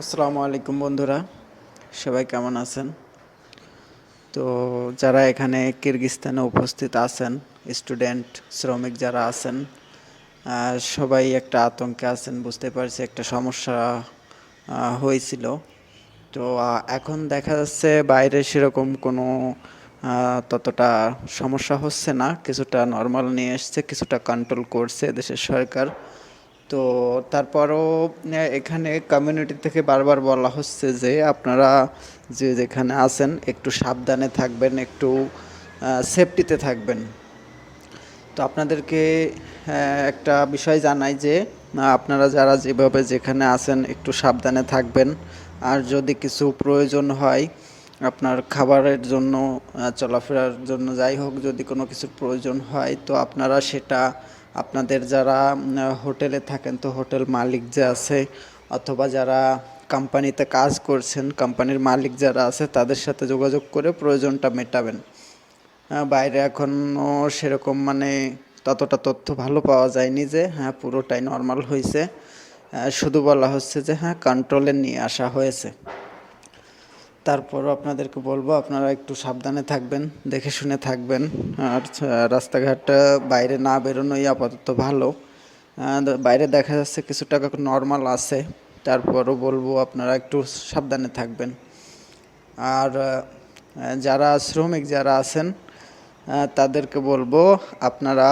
আসসালামু আলাইকুম বন্ধুরা, সবাই কেমন আছেন? তো যারা এখানে কিরগিস্তানে উপস্থিত আছেন, স্টুডেন্ট, শ্রমিক যারা আছেন সবাই একটা আতঙ্কে আছেন, বুঝতে পারছি একটা সমস্যা হয়েছিল। তো এখন দেখা যাচ্ছে বাইরে সেরকম কোনো ততটা সমস্যা হচ্ছে না। কিছুটা নর্মাল নিয়ে এসছে, কিছুটা কন্ট্রোল করছে দেশের সরকার। তো তারপরও এখানে কমিউনিটি থেকে বারবার বলা হচ্ছে যে আপনারা যে যেখানে আছেন একটু সাবধানে থাকবেন, একটু সেফটিতে থাকবেন। তো আপনাদেরকে একটা বিষয় জানাই যে আপনারা যারা যেভাবে যেখানে আছেন একটু সাবধানে থাকবেন। আর যদি কিছু প্রয়োজন হয়, আপনার খাবারের জন্য চলাফেরার জন্য, যাই হোক, যদি কোনো কিছুর প্রয়োজন হয়, তো আপনারা সেটা আপনাদের যারা হোটেলে থাকেন, তো হোটেল মালিক যে আছে, অথবা যারা কোম্পানিতে কাজ করছেন, কোম্পানির মালিক যারা আছে, তাদের সাথে যোগাযোগ করে প্রয়োজনটা মেটাবেন। বাইরে এখনও সেরকম মানে ততটা তথ্য ভালো পাওয়া যায়নি যে হ্যাঁ পুরোটাই নর্মাল হয়েছে শুধু বলা হচ্ছে যে হ্যাঁ কন্ট্রোলে নিয়ে আসা হয়েছে। তারপরও আপনাদেরকে বলব, আপনারা একটু সাবধানে থাকবেন, দেখে শুনে থাকবেন। আর রাস্তাঘাট বাইরে না বেরোনোই আপাতত ভালো। বাইরে দেখা যাচ্ছে কিছু টাকা নর্মাল আছে, তারপরও বলব আপনারা একটু সাবধানে থাকবেন। আর যারা শ্রমিক যারা আছেন তাদেরকে বলব আপনারা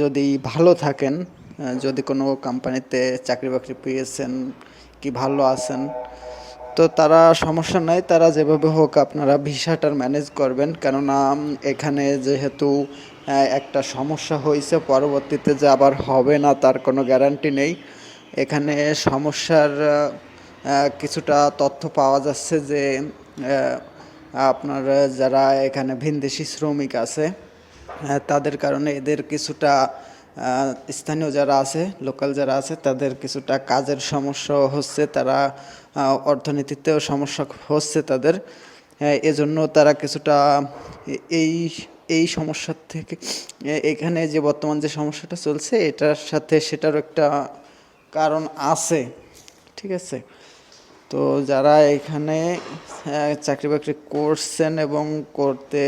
যদি ভালো থাকেন যদি কোনো কোম্পানিতে চাকরি বাকরি পেয়েছেন, কি ভালো আছেন তো তারা সমস্যা নাই, তারা যেভাবে হোক আপনারা ভিসাটার ম্যানেজ করবেন। কেননা এখানে যেহেতু একটা সমস্যা হয়েছে, পরবর্তীতে যে আবার হবে না তার কোনো গ্যারান্টি নেই। এখানে সমস্যার কিছুটা তথ্য পাওয়া যাচ্ছে যে আপনার যারা এখানে ভিনদেশি শ্রমিক আছে তাদের কারণে এদের কিছুটা স্থানীয় যারা আছে লোকাল যারা আছে, তাদের কিছুটা কাজের সমস্যা হচ্ছে, তারা অর্থনীতিতেও সমস্যা হচ্ছে তাদের। এজন্য তারা কিছুটা, এই এই সমস্যার থেকে, এখানে যে বর্তমান যে সমস্যাটা চলছে, এটার সাথে সেটারও একটা কারণ আছে, ঠিক আছে? তো যারা এখানে চাকরি বাকরি করছেন এবং করতে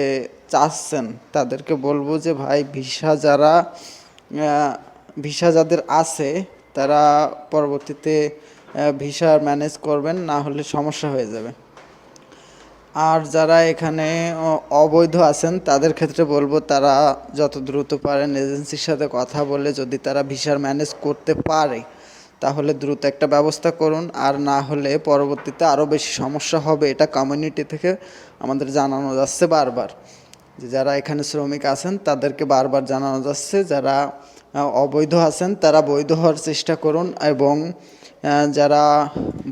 চাচ্ছেন, তাদেরকে বলব যে, ভাই, ভিসা যারা ভিসা যাদের আছে, তারা পরবর্তীতে ভিসা ম্যানেজ করবেন, না হলে সমস্যা হয়ে যাবে। আর যারা এখানে অবৈধ আছেন, তাদের ক্ষেত্রে বলব তারা যত দ্রুত পারেন এজেন্সির সাথে কথা বলে, যদি তারা ভিসার ম্যানেজ করতে পারে, তাহলে দ্রুত একটা ব্যবস্থা করুন। আর না হলে পরবর্তীতে আরও বেশি সমস্যা হবে, এটা কমিউনিটি থেকে আমাদের জানানো যাচ্ছে বারবার। যে যারা এখানে শ্রমিক আছেন, তাদেরকে বারবার জানানো যাচ্ছে, যারা অবৈধ আছেন, তারা বৈধ হওয়ার চেষ্টা করুন এবং যারা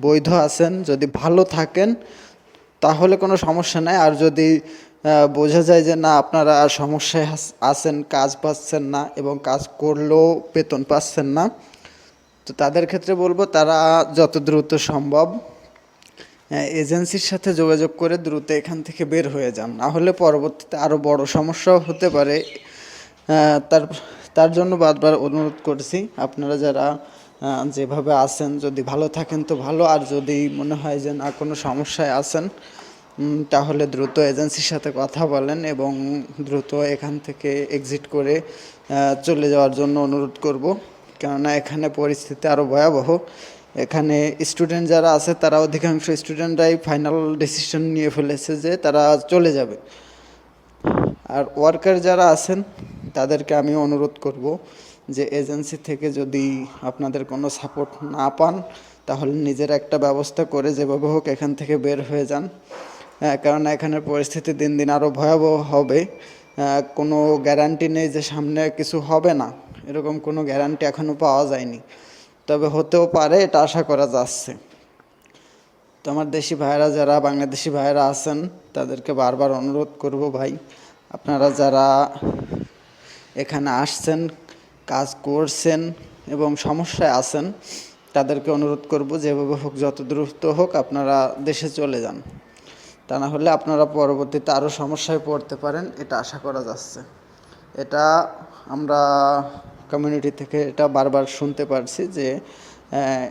বৈধ আছেন, যদি ভালো থাকেন, তাহলে কোনো সমস্যা নাই। আর যদি বোঝা যায় যে না, আপনারা সমস্যায় আছেন, কাজ পাচ্ছেন না এবং কাজ করলেও বেতন পাচ্ছেন না, তো তাদের ক্ষেত্রে বলব, তারা যত দ্রুত সম্ভব এজেন্সির সাথে যোগাযোগ করে দ্রুত এখান থেকে বের হয়ে যান। না হলে পরবর্তীতে আরও বড় সমস্যাও হতে পারে। তার তার জন্য বারবার অনুরোধ করছি, আপনারা যারা যেভাবে আছেন, যদি ভালো থাকেন তো ভালো, আর যদি মনে হয় যে না, কোনো সমস্যায় আছেন তাহলে দ্রুত এজেন্সির সাথে কথা বলেন এবং দ্রুত এখান থেকে এক্সিট করে চলে যাওয়ার জন্য অনুরোধ করব। কেননা এখানে পরিস্থিতি আরও ভয়াবহ। এখানে স্টুডেন্ট যারা আছে, তারা অধিকাংশ স্টুডেন্টরাই ফাইনাল ডিসিশন নিয়ে ফেলেছে যে তারা চলে যাবে। আর ওয়ার্কার যারা আছেন, তাদেরকে আমি অনুরোধ করব যে এজেন্সি থেকে যদি আপনাদের কোনো সাপোর্ট না পান, তাহলে নিজের একটা ব্যবস্থা করে যেভাবে হোক এখান থেকে বের হয়ে যান। কারণ এখানের পরিস্থিতি দিন দিন আরও ভয়াবহ হবে। কোনো গ্যারান্টি নেই যে সামনে কিছু হবে না। এরকম কোনো গ্যারান্টি এখনও পাওয়া যায়নি। তবে হতেও পারে, এটা আশা করা যাচ্ছে। তো আমার দেশি ভাইয়েরা যারা, বাংলাদেশি ভাইয়েরা আছেন, তাদেরকে বারবার অনুরোধ করব ভাই, আপনারা যারা এখানে আসছেন, কাজ করছেন এবং সমস্যায় আছেন, তাদেরকে অনুরোধ করব যেভাবে হোক, যত দ্রুত হোক আপনারা দেশে চলে যান। তা না হলে আপনারা পরবর্তীতে আরও সমস্যায় পড়তে পারেন, এটা আশা করা যাচ্ছে। এটা আমরা কমিউনিটি থেকে এটা বারবার শুনতে পারছি যে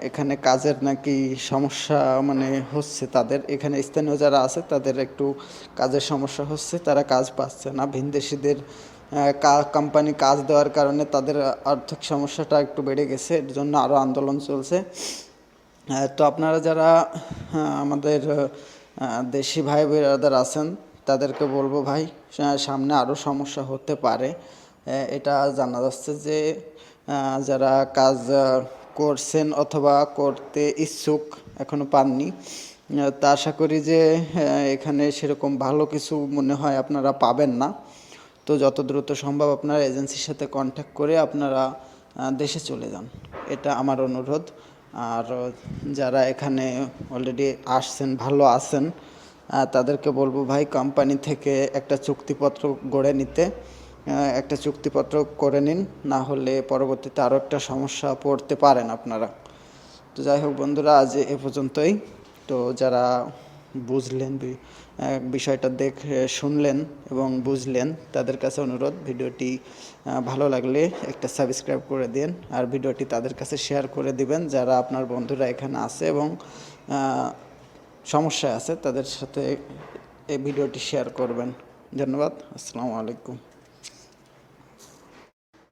এখানে কাজের নাকি সমস্যা মানে হচ্ছে তাদের। এখানে স্থানীয় যারা আছে তাদের একটু কাজের সমস্যা হচ্ছে, তারা কাজ পাচ্ছে না। ভিনদেশিদের কোম্পানি কাজ দেওয়ার কারণে তাদের আর্থিক সমস্যাটা একটু বেড়ে গেছে, এর জন্য আরও আন্দোলন চলছে। তো আপনারা যারা আমাদের দেশি ভাই বেরাদার আছেন, তাদেরকে বলব ভাই সামনে আরও সমস্যা হতে পারে। এটা জানা যাচ্ছে যে যারা কাজ করছেন অথবা করতে ইচ্ছুক এখনও পাননি তা আশা করি যে এখানে সেরকম ভালো কিছু মনে হয় আপনারা পাবেন না। তো যত দ্রুত সম্ভব আপনারা এজেন্সির সাথে কন্ট্যাক্ট করে আপনারা দেশে চলে যান। এটা আমার অনুরোধ। আর যারা এখানে অলরেডি আসছেন, ভালো আছেন তাদেরকে বলব ভাই কোম্পানি থেকে একটা চুক্তিপত্র গড়ে নিতে। একটা চুক্তিপত্র করে নিন না হলে পরবর্তীতে আরও একটা সমস্যা পড়তে পারেন আপনারা। তো যাই হোক বন্ধুরা আজ এ পর্যন্তই। তো যারা বুঝলেন বিষয়টা দেখে শুনলেন এবং বুঝলেন তাদের কাছে অনুরোধ ভিডিওটি ভালো লাগলে একটা সাবস্ক্রাইব করে দিন আর ভিডিওটি তাদের কাছে শেয়ার করে দিবেন। যারা আপনার বন্ধুরা এখানে আছে এবং আহ, সমস্যায় আছে তাদের সাথে এই ভিডিওটি শেয়ার করবেন। ধন্যবাদ আসসালামু আলাইকুম।